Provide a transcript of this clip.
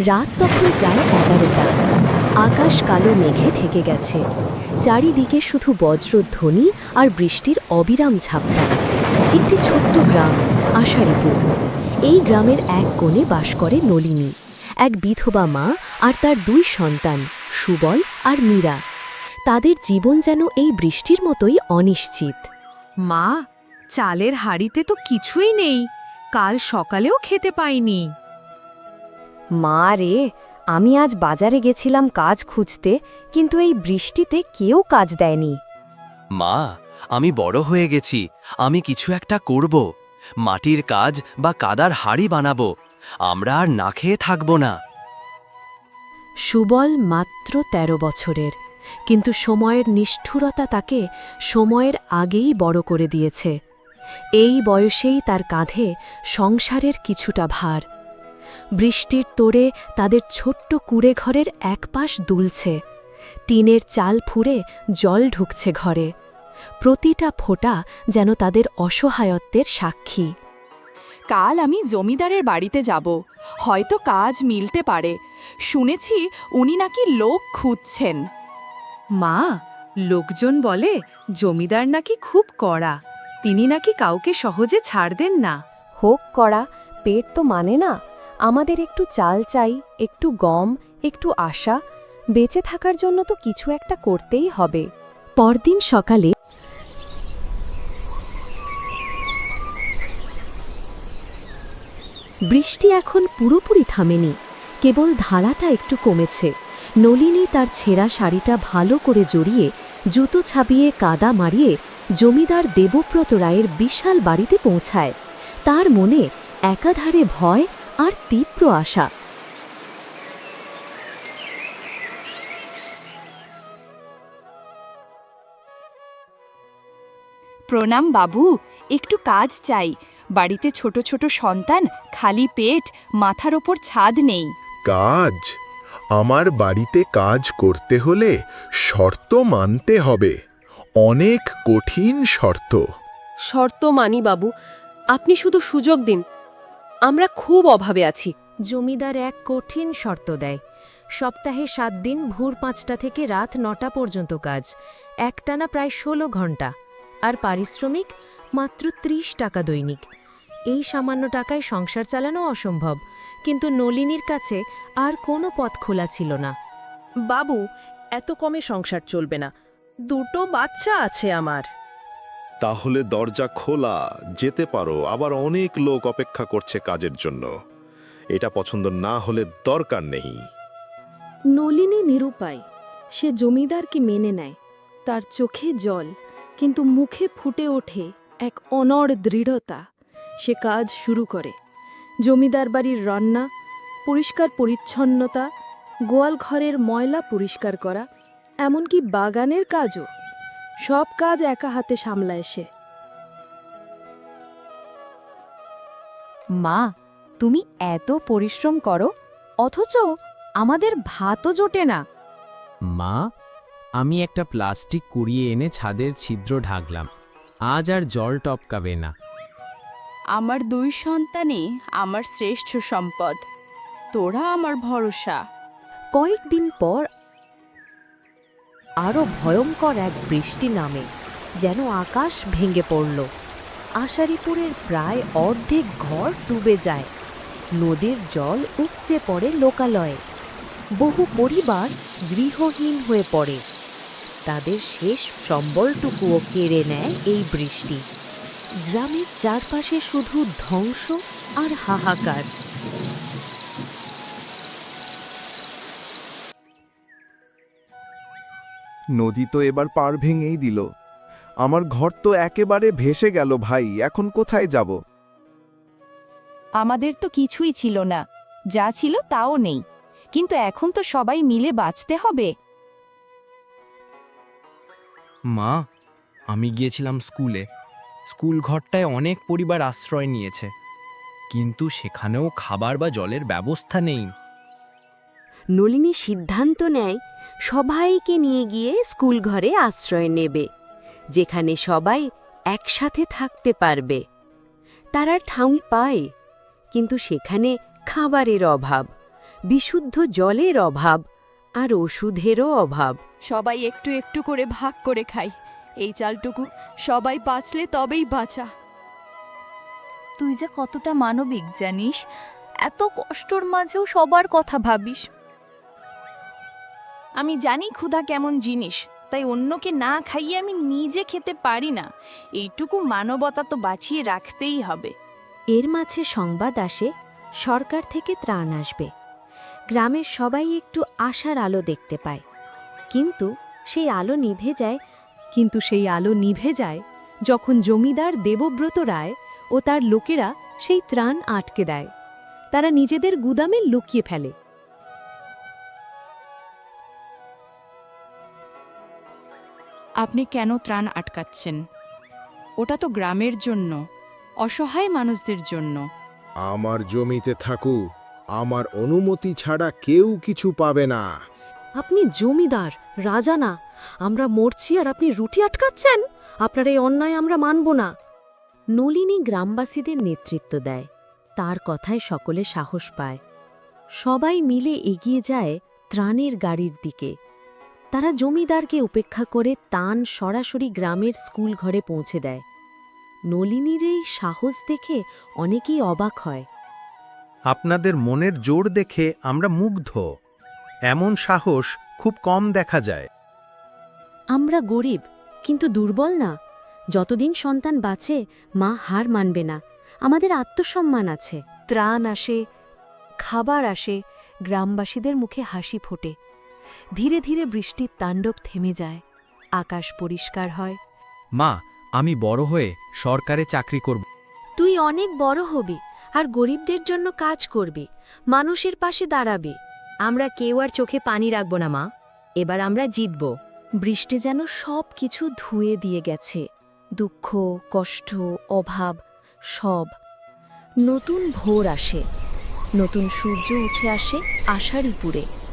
রাত তখন প্রায় এগারোটা। আকাশ কালো মেঘে ঠেকে গেছে। চারিদিকে শুধু বজ্রধ্বনি আর বৃষ্টির অবিরাম ঝাপটা। একটি ছোট্ট গ্রাম, আষাঢ়িপুর। এই গ্রামের এক কোণে বাস করে নলিনী। এক বিধবা মা আর তার দুই সন্তান, সুবল আর মীরা। তাদের জীবন যেন এই বৃষ্টির মতোই অনিশ্চিত। মা, চালের হাড়িতে তো কিছুই নেই। কাল সকালেও খেতে পাইনি। মা রে আমি আজ বাজারে গেছিলাম কাজ খুঁজতে কিন্তু এই বৃষ্টিতে কেউ কাজ দেয়নি। মা আমি বড় হয়ে গেছি আমি কিছু একটা করব। মাটির কাজ বা কাদার হাড়ি বানাবো আমরা আর না খেয়ে থাকব না। সুবল মাত্র ১৩ বছরের কিন্তু সময়ের নিষ্ঠুরতা তাকে সময়ের আগেই বড় করে দিয়েছে। এই বয়সেই তার কাঁধে সংসারের কিছুটা ভার। বৃষ্টির তোড়ে তাদের ছোট্ট কুড়ে ঘরের এক পাশ দুলছে। টিনের চাল ফুঁড়ে জল ঢুকছে ঘরে। প্রতিটা ফোঁটা যেন তাদের অসহায়ত্বের সাক্ষী। কাল আমি জমিদারের বাড়িতে যাব। হয়তো কাজ মিলতে পারে। শুনেছি উনি নাকি লোক খুঁজছেন। মা, লোকজন বলে জমিদার নাকি খুব কড়া। তিনি নাকি কাউকে সহজে ছাড় দেন না। হোক করা পেট তো মানে না। আমাদের একটু চাল চাই, একটু গম, একটু আশা, বেঁচে থাকার জন্য তো কিছু একটা করতেই হবে। পরদিন সকালে বৃষ্টি এখন পুরোপুরি থামেনি, কেবল ধারাটা একটু কমেছে। নলিনী তার ছেঁড়া শাড়িটা ভালো করে জড়িয়ে জুতো ছাবিয়ে কাদা মারিয়ে জমিদার দেবব্রত রায়ের বিশাল বাড়িতে পৌঁছায়। তার মনে একাধারে ভয় আর তীব্র আশা। প্রণাম বাবু একটু কাজ চাই। বাড়িতে ছোট ছোট সন্তান খালি পেট মাথার ওপর ছাদ নেই। কাজ? আমার বাড়িতে কাজ করতে হলে শর্ত মানতে হবে। অনেক কঠিন শর্ত। শর্ত মানি বাবু আপনি শুধু সুযোগ দিন। আমরা খুব অভাবে আছি। জমিদার এক কঠিন শর্ত দেয়। সপ্তাহে সাত দিন, ভোর পাঁচটা থেকে রাত নটা পর্যন্ত কাজ। একটানা প্রায় ষোলো ঘণ্টা। আর পারিশ্রমিক মাত্র ত্রিশ টাকা দৈনিক। এই সামান্য টাকায় সংসার চালানো অসম্ভব। কিন্তু নলিনীর কাছে আর কোনো পথ খোলা ছিল না। বাবু, এত কমে সংসার চলবে না। দুটো বাচ্চা আছে আমার। তাহলে দরজা খোলা, যেতে পারো। আবার অনেক লোক অপেক্ষা করছে কাজের জন্য। এটা পছন্দ না হলে দরকার নেই। নলিনী নিরুপায়, সে জমিদারকে মেনে নেয়, তার চোখে জল, কিন্তু মুখে ফুটে ওঠে এক অনড় দৃঢ়তা। সে কাজ শুরু করে। জমিদার বাড়ির রান্না, পরিষ্কার পরিচ্ছন্নতা, গোয়াল ঘরের ময়লা পরিষ্কার করা, এমনকি বাগানের কাজও। সব কাজ একা হাতে সামলায় সে। মা তুমি এত পরিশ্রম করো অথচ আমাদের ভাতও জোটে না। মা আমি একটা প্লাস্টিক কুড়িয়ে এনে ছাদের ছিদ্র ঢাকলাম আজ আর জল টপকাবে না। আমার দুই সন্তানই আমার শ্রেষ্ঠ সম্পদ তোরা আমার ভরসা। কয়েকদিন পর আরও ভয়ঙ্কর এক বৃষ্টি নামে, যেন আকাশ ভেঙে পড়ল। আশারিপুরের প্রায় অর্ধেক ঘর ডুবে যায়। নদীর জল উপচে পড়ে লোকালয়ে। বহু পরিবার গৃহহীন হয়ে পড়ে। তাদের শেষ সম্বলটুকুও কেড়ে নেয় এই বৃষ্টি। গ্রামের চারপাশে শুধু ধ্বংস আর হাহাকার। নদী তো এবার পার ভেঙেই দিল। আমার ঘর তো একেবারে ভেসে গেল ভাই এখন কোথায় যাব? আমাদের তো কিছুই ছিল না যা ছিল তাও নেই কিন্তু এখন তো সবাই মিলে বাঁচতে হবে। মা আমি গিয়েছিলাম স্কুলে। স্কুল ঘরটায় অনেক পরিবার আশ্রয় নিয়েছে কিন্তু সেখানেও খাবার বা জলের ব্যবস্থা নেই। নলিনী সিদ্ধান্ত নেয় সবাইকে নিয়ে গিয়ে স্কুল ঘরে আশ্রয় নেবে যেখানে সবাই একসাথে থাকতে পারবে। তারা ঠাঁই পায় কিন্তু সেখানে খাবারের অভাব বিশুদ্ধ জলের অভাব আর ওষুধেরও অভাব। সবাই একটু একটু করে ভাগ করে খাই এই চালটুকু সবাই বাঁচলে তবেই বাঁচা। তুই যে কতটা মানবিক জানিস এত কষ্টর মাঝেও সবার কথা ভাবিস। আমি জানি ক্ষুধা কেমন জিনিস, তাই অন্যকে না খাইয়ে আমি নিজে খেতে পারি না। এইটুকু মানবতা তো বাঁচিয়ে রাখতেই হবে। এর মাঝে সংবাদ আসে, সরকার থেকে ত্রাণ আসবে। গ্রামের সবাই একটু আশার আলো দেখতে পায়। কিন্তু সেই আলো নিভে যায়, কিন্তু সেই আলো নিভে যায় যখন জমিদার দেবব্রত রায় ও তার লোকেরা সেই ত্রাণ আটকে দেয়। তারা নিজেদের গুদামে লুকিয়ে ফেলে। আপনি কেন ত্রাণ আটকাচ্ছেন? ওটা তো গ্রামের জন্য অসহায় মানুষদের জন্য। আমার জমিতে থাকু আমার অনুমতি ছাড়া কেউ কিছু পাবে না। আপনি জমিদার রাজা না। আমরা মরছি আর আপনি রুটি আটকাচ্ছেন? আপনার এই অন্যায় আমরা মানব না। নলিনী গ্রামবাসীদের নেতৃত্ব দেয়। তার কথায় সকলে সাহস পায়। সবাই মিলে এগিয়ে যায় ত্রাণের গাড়ির দিকে। তারা জমিদারকে উপেক্ষা করে তান সরাসরি গ্রামের স্কুল ঘরে পৌঁছে দেয়। নলিনীর এই সাহস দেখে অনেকেই অবাক হয়। আপনাদের মনের জোর দেখে আমরা মুগ্ধ। এমন সাহস খুব কম দেখা যায়। আমরা গরিব কিন্তু দুর্বল না। যতদিন সন্তান বাঁচে মা হার মানবে না। আমাদের আত্মসম্মান আছে। ত্রাণ আসে খাবার আসে গ্রামবাসীদের মুখে হাসি ফোটে। ধীরে ধীরে বৃষ্টির তাণ্ডব থেমে যায়। আকাশ পরিষ্কার হয়। মা আমি বড় হয়ে সরকারে চাকরি করব। তুই অনেক বড় হবি আর গরিবদের জন্য কাজ করবি। মানুষের পাশে দাঁড়াবি। আমরা কেউ আর চোখে পানি রাখব না মা। এবার আমরা জিতব। বৃষ্টি যেন সব কিছু ধুয়ে দিয়ে গেছে। দুঃখ কষ্ট অভাব সব। নতুন ভোর আসে। নতুন সূর্য উঠে আসে আষাঢ়িপুরে